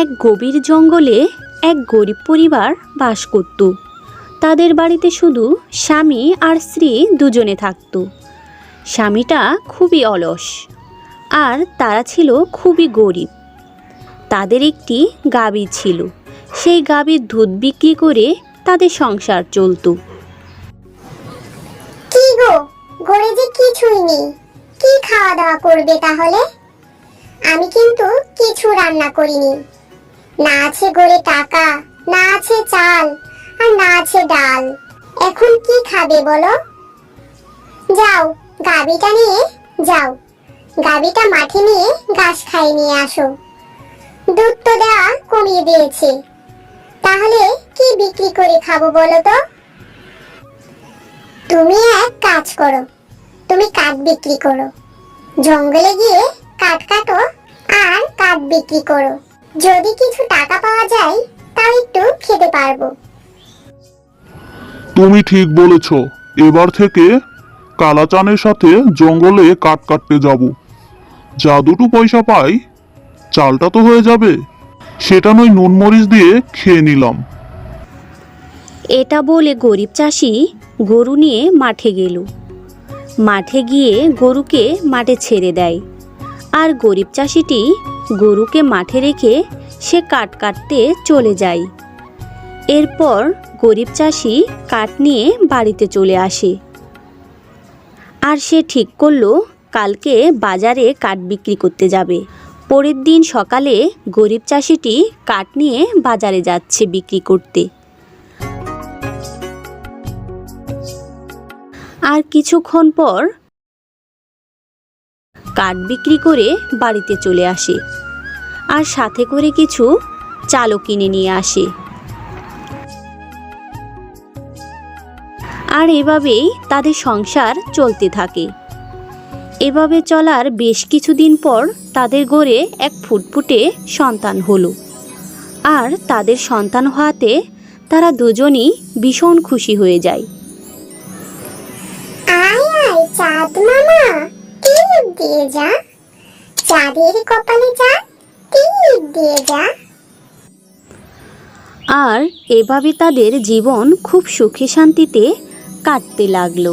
এক গভীর জঙ্গলে এক গরিব পরিবার বাস করত। তাদের বাড়িতে শুধু স্বামী আর স্ত্রী দুজনে থাকত। স্বামীটা খুবই অলস, আর তারা ছিল খুবই গরিব। তাদের একটি গাবি ছিল, সেই গাবির দুধ বিক্রি করে তাদের সংসার চলতো। কি গো যে কিছুই নেই, কি খাওয়া দাওয়া করবে তাহলে? আমি কিন্তু কিছু রান্না করিনি। না আছে ঘরে টাকা, না আছে চাল আর না আছে ডাল। এখন কি খাবে বলো? যাও, গাবিটা নিয়ে যাও। গাবিটা মাঠে নিয়ে ঘাস খাই নিয়ে আসো। দুধ তো দেওয়া কমিয়ে দিয়েছে। তাহলে কি বিক্রি করে খাব বলো তো? তুমি এক কাজ করো, তুমি কাঠ বিক্রি করো। জঙ্গলে গিয়ে কাঠ কাটো আর কাঠ বিক্রি করো। যদি কিছু টাকা পাওয়া যায় তাও একটু খেতে পারব। তুমি ঠিক বলেছ। এবার থেকে কালাচানের সাথে জঙ্গলে কাঠ কাটতে যাব। যা দুটো পয়সা পাই চালটা তো হয়ে যাবে। সেটা নয় নুন মরিচ দিয়ে খেয়ে নিলাম। এটা বলে গরিব চাষি গরু নিয়ে মাঠে গেল। মাঠে গিয়ে গরুকে মাঠে ছেড়ে দেয়। আর গরিব চাষিটি গরুকে মাঠে রেখে সে কাঠ কাটতে চলে যায়। এরপর গরিব চাষি কাঠ নিয়ে বাড়িতে চলে আসে। আর সে ঠিক করল, কালকে বাজারে কাঠ বিক্রি করতে যাবে। পরের দিন সকালে গরিব চাষিটি কাঠ নিয়ে বাজারে যাচ্ছে বিক্রি করতে। আর কিছুক্ষণ পর কাঠ বিক্রি করে বাড়িতে চলে আসে। আর সাথে করে কিছু চালও কিনে নিয়ে আসে। আর এভাবেই তাদের সংসার চলতে থাকে। এভাবে চলার বেশ কিছুদিন পর তাদের গড়ে এক ফুটফুটে সন্তান হলো। আর তাদের সন্তান হওয়াতে তারা দুজনই ভীষণ খুশি হয়ে যায়। চাঁদ মামা দিয়ে যা। চাঁদের কপালে যা। আর এভাবে তাদের জীবন খুব সুখে শান্তিতে কাটতে লাগল।